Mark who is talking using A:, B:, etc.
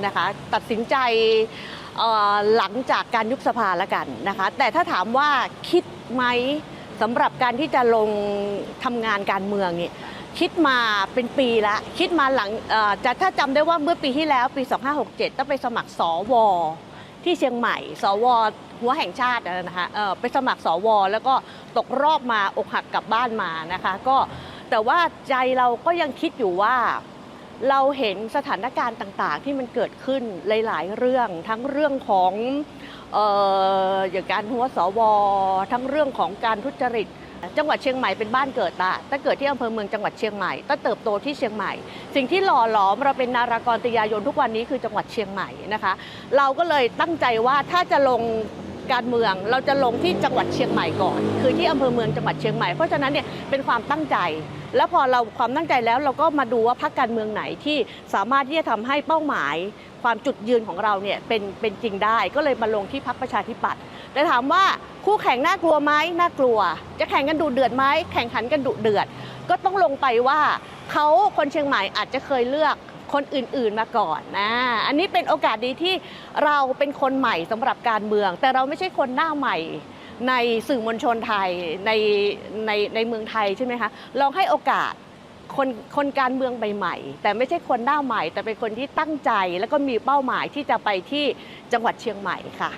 A: นะคะตัดสินใจหลังจากการยุบสภาแล้วกันนะคะแต่ถ้าถามว่าคิดไหมสำหรับการที่จะลงทำงานการเมืองนี่คิดมาเป็นปีละคิดมาหลังจะถ้าจำได้ว่าเมื่อปีที่แล้วปี 2567 ต้องไปสมัครสวที่เชียงใหม่ สวหัวแห่งชาตินะคะไปสมัครสว แล้วก็ตกรอบมาอกหักกลับบ้านมานะคะก็แต่ว่าใจเราก็ยังคิดอยู่ว่า เราเห็นสถานการณ์ต่างๆ ที่มันเกิดขึ้นหลายๆเรื่องทั้งเรื่องของเอออย่างการหัวสว ทั้งเรื่องของการทุจริต จังหวัดเชียงใหม่เป็นบ้านเกิดตาถ้าเกิดที่อำเภอเมืองจังหวัดเชียงใหม่ต้าเติบโตที่เชียงใหม่ สิ่งที่หล่อหลอมเราเป็นนารากรติยายนทุกวันนี้คือจังหวัดเชียงใหม่นะคะ เราก็เลยตั้งใจว่าถ้าจะลง การเมือง เราจะลงที่จังหวัดเชียงใหม่ก่อน คือที่อำเภอเมืองจังหวัดเชียงใหม่เพราะฉะนั้นเนี่ยเป็นความตั้งใจ แล้วพอเราความตั้งใจแล้วเราก็มาดูว่าพรรคการเมืองไหนที่สามารถที่จะทำให้เป้าหมาย ความจุดยืนของเราเนี่ยเป็นเป็นจริงได้ ก็เลยมาลงที่พรรคประชาธิปัตย์แต่ถามว่าคู่แข่งน่ากลัวไหมน่ากลัว จะแข่งกันดุเดือดไหมแข่งขันกันดุเดือด ก็ต้องลงไปว่าเขาคนเชียงใหม่อาจจะเคยเลือก คนอื่นๆมาก่อนนะ อันนี้เป็นโอกาสดีที่เราเป็นคนใหม่สำหรับการเมือง แต่เราไม่ใช่คนหน้าใหม่ในสื่อมวลชนไทยในในในเมืองไทยใช่ไหมคะลองให้โอกาสคนคนการเมืองใหม่ๆแต่ไม่ใช่คนหน้าใหม่ แต่เป็นคนที่ตั้งใจแล้วก็มีเป้าหมายที่จะไปที่จังหวัดเชียงใหม่ค่ะ